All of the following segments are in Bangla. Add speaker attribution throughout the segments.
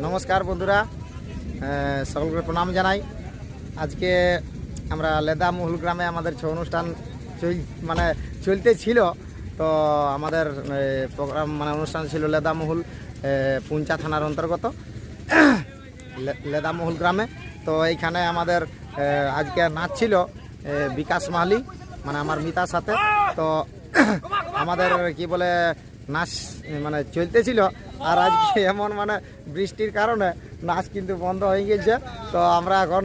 Speaker 1: নমস্কার বন্ধুরা। সকলকে প্রণাম জানাই। আজকে আমরা লেদা মহুল গ্রামে আমাদের ছৌ অনুষ্ঠান চল মানে চলতে ছিল। তো আমাদের প্রোগ্রাম মানে অনুষ্ঠান ছিল লেদা মহুল পুঞ্চা থানার অন্তর্গত। লে- লেদা মহুল গ্রামে। তো এইখানে আমাদের আজকে নাচ ছিল বিকাশ মাহালি মানে আমার মিতার সাথে। তো আমাদের কি বলে নাচ মানে চলতেছিল। আর আজকে এমন মানে বৃষ্টির কারণে নাচ কিন্তু বন্ধ হয়ে গেছে। তো আমরা এখন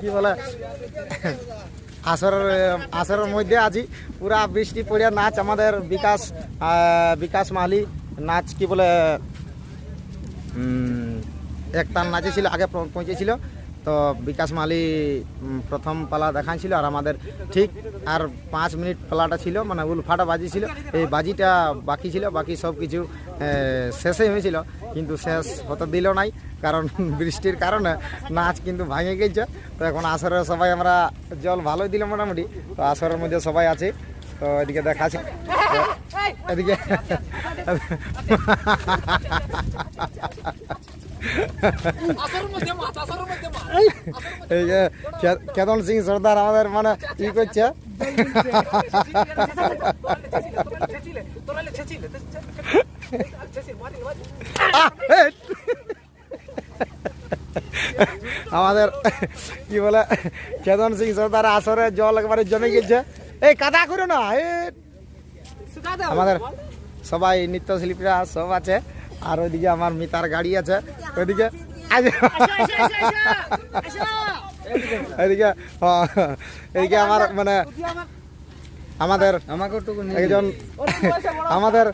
Speaker 1: কি বলে আসরের আসরের মধ্যে আছি। পুরা বৃষ্টি পড়ে নাচ আমাদের বিকাশ বিকাশ মাহালি নাচ কি বলে উম, এক নাচে ছিল আগে পৌঁছেছিল। তো বিকাশ মালি প্রথম পালা দেখাচ্ছিল আর আমাদের ঠিক আর পাঁচ মিনিট পালাটা ছিল মানে উলফাটা বাজি ছিল এই বাজিটা বাকি ছিল বাকি সব কিছু শেষই হয়েছিল কিন্তু শেষ হতে দিল নাই কারণ বৃষ্টির কারণে নাচ কিন্তু ভাঙে গেছে তো এখন আসরের সবাই আমরা জল ভালোই দিল মোটামুটি তো আসরের মধ্যে সবাই আছে তো এদিকে দেখাচ্ছি এদিকে এই যে কেতন সিং সর্দার আমাদের মানে ই করছে। আমাদের কি বলে কেতন সিং সর্দার আসরে জল একবারে জমে গেছে। এই কাদা করো না আমাদের সবাই নৃত্যশিল্পীরা সব আছে। আর ওইদিকে আমার মিতার গাড়ি আছে। ওইদিকে এদিকে হ্যাঁ, এদিকে আমার মানে আমাদের একজন আমাদের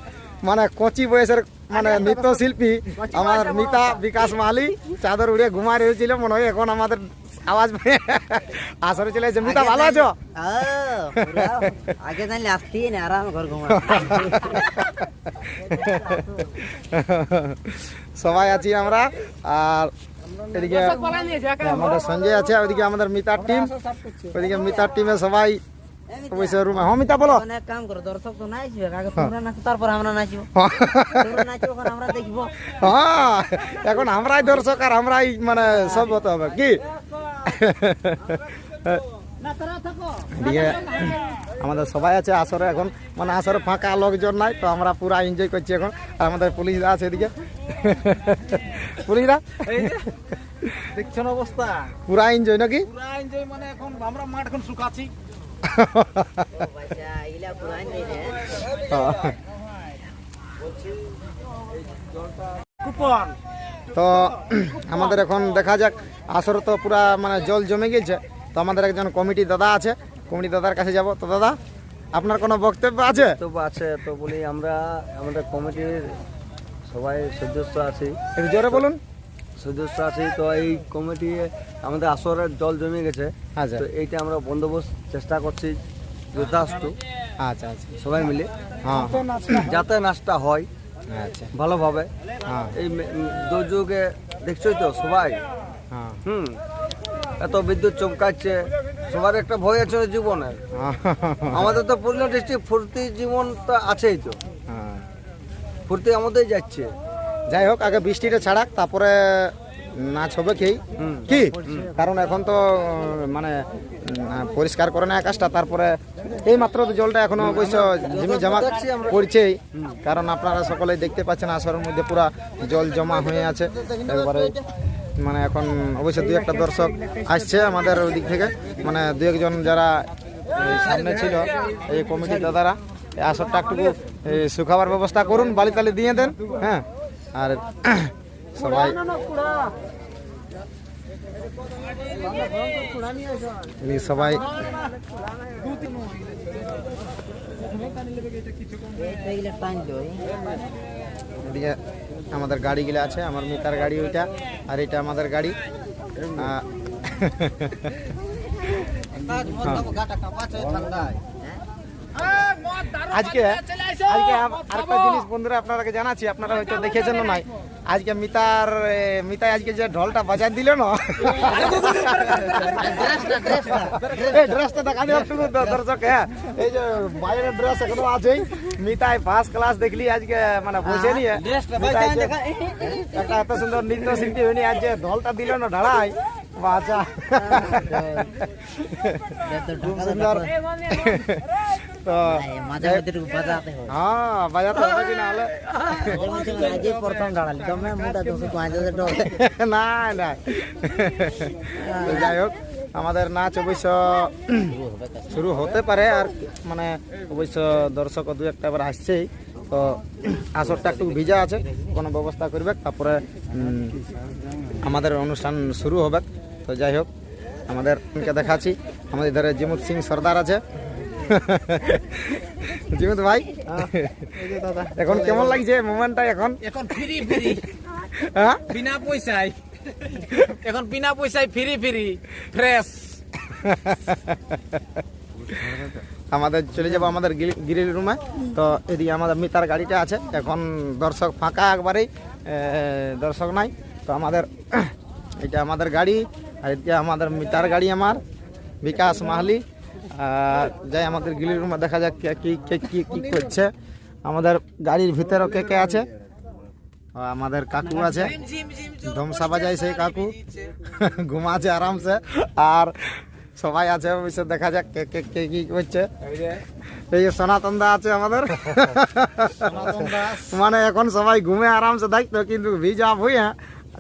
Speaker 1: মানে কচি বয়সের মানে নৃত্যশিল্পী আমার মিতা বিকাশ মালি চাদর উড়ে ঘুমায় রয়েছিল মনে হয় এখন আমাদের আওয়াজ আসরে চলে মিতা ভালো আছো?
Speaker 2: আগে জানলে আসতি না আরাম ঘর ঘুমা
Speaker 1: সবাই আছি আমরা। আর এদিকে আমাদের সঞ্জয় আছে ওইদিকে আমাদের মিতার টিম ওইদিকে মিতার টিমে সবাই রুমে হ্যাঁ মিতা বলো।
Speaker 2: অনেক কাম করো দর্শক তো নাচবে আগে তোমরা নাচো তারপর আমরা নাচবো। তোমরা নাচো আমরা দেখব।
Speaker 1: হ্যাঁ এখন আমরাই দর্শক আর আমরাই মানে সব হতে হবে। কি? এদিকে আমাদের সবাই আছে আসরে এখন। মানে আসরে ফাঁকা লোকজন নাই তো আমরা পুরা এনজয় করছি এখন। আর আমাদের পুলিশরা আছে এদিকে। পুলিশরা?
Speaker 3: দেখছেন অবস্থা?
Speaker 1: পুরা এনজয় নাকি?
Speaker 3: পুরা এনজয় মানে এখন আমরা মাঠ এখন শুকাচ্ছি। কুপন।
Speaker 1: তো আমাদের এখন দেখা যাক। আসরে তো পুরা মানে জল জমে গেছে। তো আমাদের একজন কমিটি দাদা আছে। কমিটি দাদার কাছে যাব। তো দাদা আপনার কোনো বক্তব্য আছে?
Speaker 4: তো আছে তো বলি আমরা আমাদের কমিটির সবাই সদস্য আছি।
Speaker 1: একটু জোরে বলুন।
Speaker 4: সদস্য আছি তো এই কমিটি আমাদের আসরের জল জমে গেছে।
Speaker 1: আচ্ছা।
Speaker 4: তো এইটা আমরা বন্দোবস্ত চেষ্টা করছি যথাস্তু।
Speaker 1: আচ্ছা আচ্ছা।
Speaker 4: সবাই মিলে।
Speaker 1: হ্যাঁ।
Speaker 4: যাতে নাচটা হয়।
Speaker 1: আচ্ছা।
Speaker 4: ভালোভাবে।
Speaker 1: হ্যাঁ।
Speaker 4: এই দুর্যোগে দেখছোই তো সবাই।
Speaker 1: হ্যাঁ।
Speaker 4: হুম। এত বিদ্যুৎ চমকাচ্ছে সবার একটা ভয় আছে জীবনে। আমাদের তো পুরুলিয়া ডিস্ট্রিক্ট ফুর্তি জীবন তো আছেই তো।
Speaker 1: হ্যাঁ।
Speaker 4: ফুর্তি আমাদের যাচ্ছে।
Speaker 1: যাই হোক আগে বৃষ্টিটা ছাড়াক তারপরে নাচ হবে কি? কি? কারণ এখন তো মানে পরিষ্কার করে না আকাশটা, তারপরে এই মাত্র জলটা এখনও অবশ্য ঝিমি জমা পড়ছেই। কারণ আপনারা সকলেই দেখতে পাচ্ছেন, আসরের মধ্যে পুরা জল জমা হয়ে আছে। একবারে মানে এখন অবশ্য দু একটা দর্শক আসছে আমাদের ওই দিক থেকে। মানে দু একজন যারা সামনে ছিল, এই কমিটি দাদারা আসরটা একটু শুকাবার ব্যবস্থা করুন, বালি তালি দিয়ে দেন হ্যাঁ? আর সবাই এই সবাই আমাদের গাড়িগুলো আছে আমার মিতার গাড়ি ওইটা আর এটা আমাদের গাড়ি। আজকে আজকে আম- আরেকটা জিনিস বন্ধুরা আপনারা জানাচ্ছি আপনারা হয়তো দেখেছেন নাই। আজকে মিতার এ, মিতাই আজকে যে ঢোলটা বাজার দিল না। এই ড্রেসটা দেখা দেওয়া শুধু দর্শক হ্যাঁ। এই যে বাইরের ড্রেস এখনও আছেই। মিতাই ফার্স্ট ক্লাস দেখলি আজকে মানে বসে নিয়ে। মিতাই যে একটা এত সুন্দর নৃত্য শিল্পী হয়নি আজ যে ঢোলটা দিল না ঢাড়াই বাচ্চা খুব সুন্দর। তো হ্যাঁ। বাজাতে হবে কি না হলে?
Speaker 2: আজই প্রথম দাঁড়ালি। তুমি মোটা দুশো পঁয়ত্রিশ ডলে
Speaker 1: না না যাই হোক আমাদের নাচ অবশ্য শুরু হতে পারে আর মানে অবশ্য দর্শক দু একটা এবার আসছেই। তো আসরটা একটু ভিজা আছে কোনো ব্যবস্থা করবে তারপরে আমাদের অনুষ্ঠান শুরু হবে। তো যাই হোক আমাদের কে দেখাচ্ছি। আমাদের ধারে জিমুত সিং সর্দার আছে। জিমুত ভাই? এখন কেমন লাগছে মোমেন্টটা এখন?
Speaker 3: এখন ফ্রি ফ্রি।
Speaker 1: হ্যাঁ?
Speaker 3: বিনা পয়সায়। এখন বিনা পয়সায় ফ্রি ফ্রি। ফ্রেশ
Speaker 1: আমাদের চলে যাব আমাদের গ্রিল রুমে। তো এদিকে আমাদের মিতার গাড়িটা আছে। এখন দর্শক ফাঁকা একবারেই দর্শক নাই। তো আমাদের এটা আমাদের গাড়ি আর এদিকে আমাদের মিতার গাড়ি আমার বিকাশ মাহালি। যাই আমাদের গ্রিল রুমে দেখা যাক কে কি কে কি কি করছে। আমাদের গাড়ির ভিতরেও কে কে আছে? আমাদের কাকু আছে। ধমসা বাজায় সেই কাকু। ঘুমাচ্ছে আরামসে। আর সবাই আছে অবশ্য দেখা যাক কে কে কে কি করছে। এই যে সনাতন দা আছে আমাদের। মানে এখন সবাই ঘুমে আরামসে থাকতো কিন্তু ভিজা ভুইয়া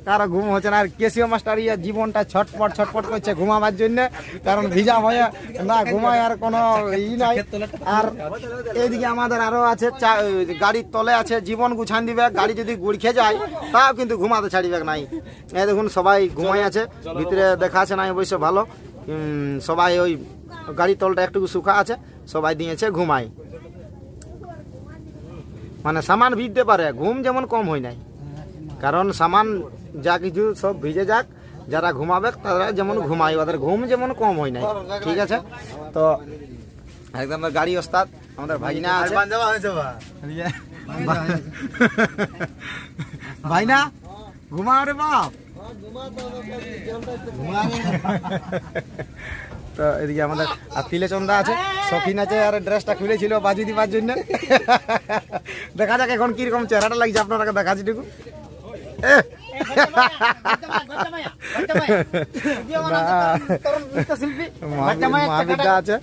Speaker 1: কারও ঘুম হচ্ছে না। আর কেসিও মাস্টার ইয়ে জীবনটা ছটপট ছটপট করছে ঘুমাবার জন্য। কারণ ভিজা হয়ে না ঘুমায় আর কোনো ই নাই। আর এইদিকে আমাদের আরও আছে গাড়ির তলে আছে, জীবন গুছান দিবে। গাড়ি যদি গুড় খেয়ে যায়, তাও কিন্তু ঘুমাতে ছাড়িবে নাই। এই দেখুন, সবাই ঘুমাই আছে। ভিতরে দেখা আছে নাই অবশ্য ভালো। সবাই ওই গাড়ির তলটা একটু শুকা আছে, সবাই দিয়েছে ঘুমাই মানে সামান ভিজতে পারে, ঘুম যেমন কম হয় নাই। কারণ সামান যা কিছু সব ভিজে যাক যারা ঘুমাবে তারা যেমন ঘুমাই ওদের ঘুম যেমন কম হয় নাই। ঠিক আছে? তো একদম গাড়ি ওস্তাদ আমাদের ভাইনা আছে। এদিকে ভাইনা ঘুমাও রে বাপ। তো এদিকে আমাদের আর তিলে চন্দা আছে শখিন আছে আর ড্রেসটা খুলেছিল বাজি দিবার জন্য দেখা যাক এখন কীরকম চেহারাটা লাগছে আপনারা দেখাচ্ছি টুকু আছে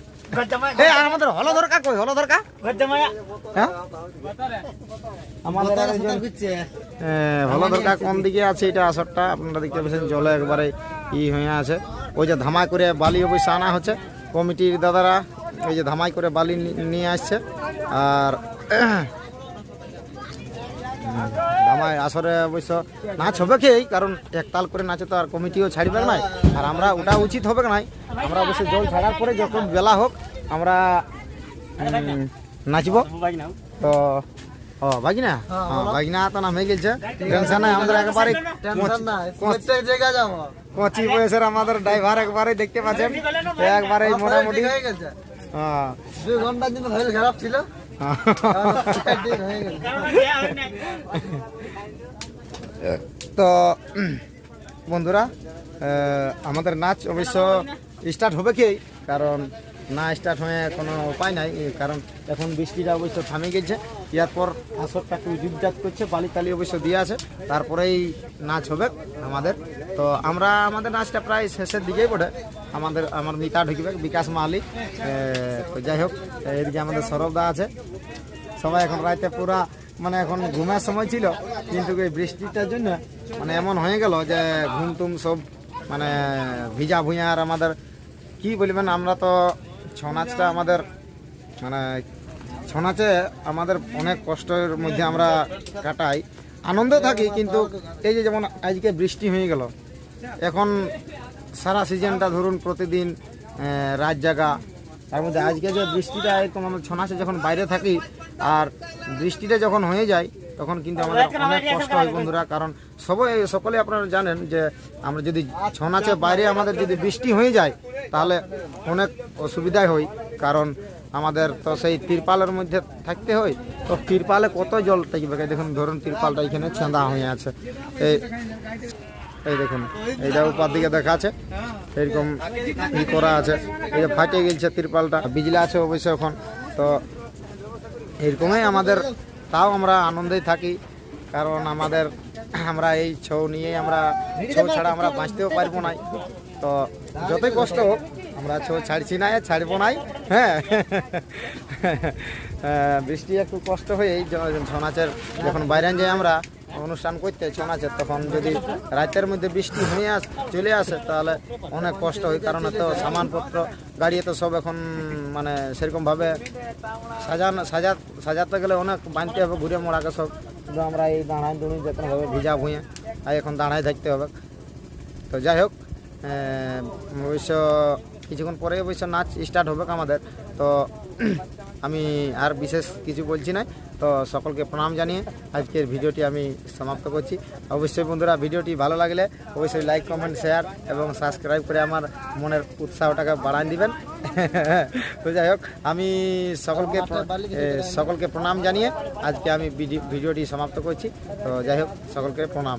Speaker 1: দরকার কোন দিকে আছে এটা আসরটা আপনারা দেখতে পাচ্ছেন জলে একবারে ই হয়ে আছে ওই যে ধামাই করে বালি অবশ্য আনা হচ্ছে কমিটির দাদারা ওই যে ধামাই করে বালি নিয়ে আসছে। আর আসরে অবশ্য নাচ হবে কি কারণ একতাল করে নাচে তো আর কমিটিও ছাড়বে নাই। আর আমরা ওটা উচিত হবে নাই। আমরা অবশ্যই জল ছাড়ার পরে যখন বেলা হোক আমরা নাচব। তো ও বাগিনা হ্যাঁ বাগিনা তো নাম গেছে। টেনশন নাই আমাদের একবারে কচি বয়সের আমাদের ড্রাইভার একবারে দেখতে পাচ্ছেন। একবারে মোটামুটি। হয়ে গেছে। হ্যাঁ।
Speaker 4: দুই ঘণ্টার জন্য শরীর খারাপ ছিল।
Speaker 1: তো, বন্ধুরা আমাদের নাচ অবশ্য স্টার্ট হবে কি? কারণ না স্টার্ট হয়ে কোনো উপায় নাই কারণ এখন বৃষ্টিটা অবশ্য থামে গেছে। এরপর আসরটা একটু জুটজাট করছে বালি তালি অবশ্য দিয়ে আছে। তারপরেই নাচ হবে আমাদের। তো আমরা, আমাদের নাচটা প্রায় শেষের দিকেই পড়ে আমাদের, আমার মিতা ঢুকবে, বিকাশ মাহালি। তো যাই হোক, এদিকে আমাদের সৌরভদা আছে। সবাই এখন রাতে পুরা মানে এখন ঘুমের সময় ছিল, কিন্তু এই বৃষ্টিটার জন্য মানে এমন হয়ে গেল যে ঘুম টুম সব মানে ভিজা ভুঁয়া আর আমাদের, কি বলবেন, আমরা তো ছৌ নাচটা আমাদের মানে ছৌ নাচে আমাদের অনেক কষ্টের মধ্যে আমরা কাটাই। আনন্দে থাকি, কিন্তু এই যে যেমন আজকে বৃষ্টি হয়ে গেল, এখন সারা সিজনটা ধরুন প্রতিদিন রাত জাগা। তার মধ্যে আজকে যে বৃষ্টিটা এরকম আমরা ছনাসে যখন বাইরে থাকি, আর বৃষ্টিটা যখন হয়ে যায়, তখন কিন্তু আমাদের অনেক কষ্ট হয় বন্ধুরা। কারণ সবাই, সকলে আপনারা জানেন যে, আমরা যদি ছনাচে বাইরে আমাদের যদি বৃষ্টি হয়ে যায়, তাহলে অনেক অসুবিধাই হই। কারণ আমাদের তো সেই তিরপালের মধ্যে থাকতে হয়। তো তিরপালে কত জল থাকবে? দেখুন, ধরুন তিরপালটা এখানে ছেঁদা হয়ে আছে। এই এই দেখুন এইটা উপর দিকে দেখা আছে। এরকম ই করা আছে। এই যে ফাটে গেছে তিরপালটা বিজলি আছে অবশ্য এখন। তো এরকমই আমাদের তাও আমরা আনন্দেই থাকি কারণ আমাদের আমরা এই ছৌ নিয়েই আমরা ছৌ ছাড়া আমরা বাঁচতেও পারব না তো যতই কষ্ট হোক আমরা ছৌ ছাড়ছি না ছাড়বো নাই হ্যাঁ। আহ, বৃষ্টি একটু কষ্ট হয়ে এই জ- ছৌ নাচের যখন বাইরে যাই আমরা অনুষ্ঠান করতে নাচের তখন যদি রাতের মধ্যে বৃষ্টি হয়ে আস, চলে আসে, তাহলে অনেক কষ্ট হয়। কারণ এত সামানপত্র, গাড়ি তো সব এখন মানে সেরকমভাবে সাজানো, সাজা, সাজাতে গেলে অনেক বাঁধতে হবে, ঘুরে মোড়াকে সব। কিন্তু আমরা এই দাঁড়ায় দুড়ি হবে ভিজা ভুঁয়ে আর এখন দাঁড়ায় থাকতে হবে। তো যাই হোক অবশ্য কিছুক্ষণ পরে অবশ্য নাচ স্টার্ট হবে আমাদের। তো আমি আর বিশেষ কিছু বলছি না। তো সকলকে প্রণাম জানিয়ে আজকের ভিডিওটি আমি সমাপ্ত করছি। অবশ্যই বন্ধুরা, ভিডিওটি ভালো লাগলে অবশ্যই লাইক কমেন্ট শেয়ার এবং সাবস্ক্রাইব করে আমার মনের উৎসাহটাকে বাড়ান দিবেন। তো যাই হোক, আমি সকলকে সকলকে প্রণাম জানিয়ে আজকে আমি ভিডি- ভিডিওটি সমাপ্ত করছি। তো যাই হোক, সকলকে প্রণাম।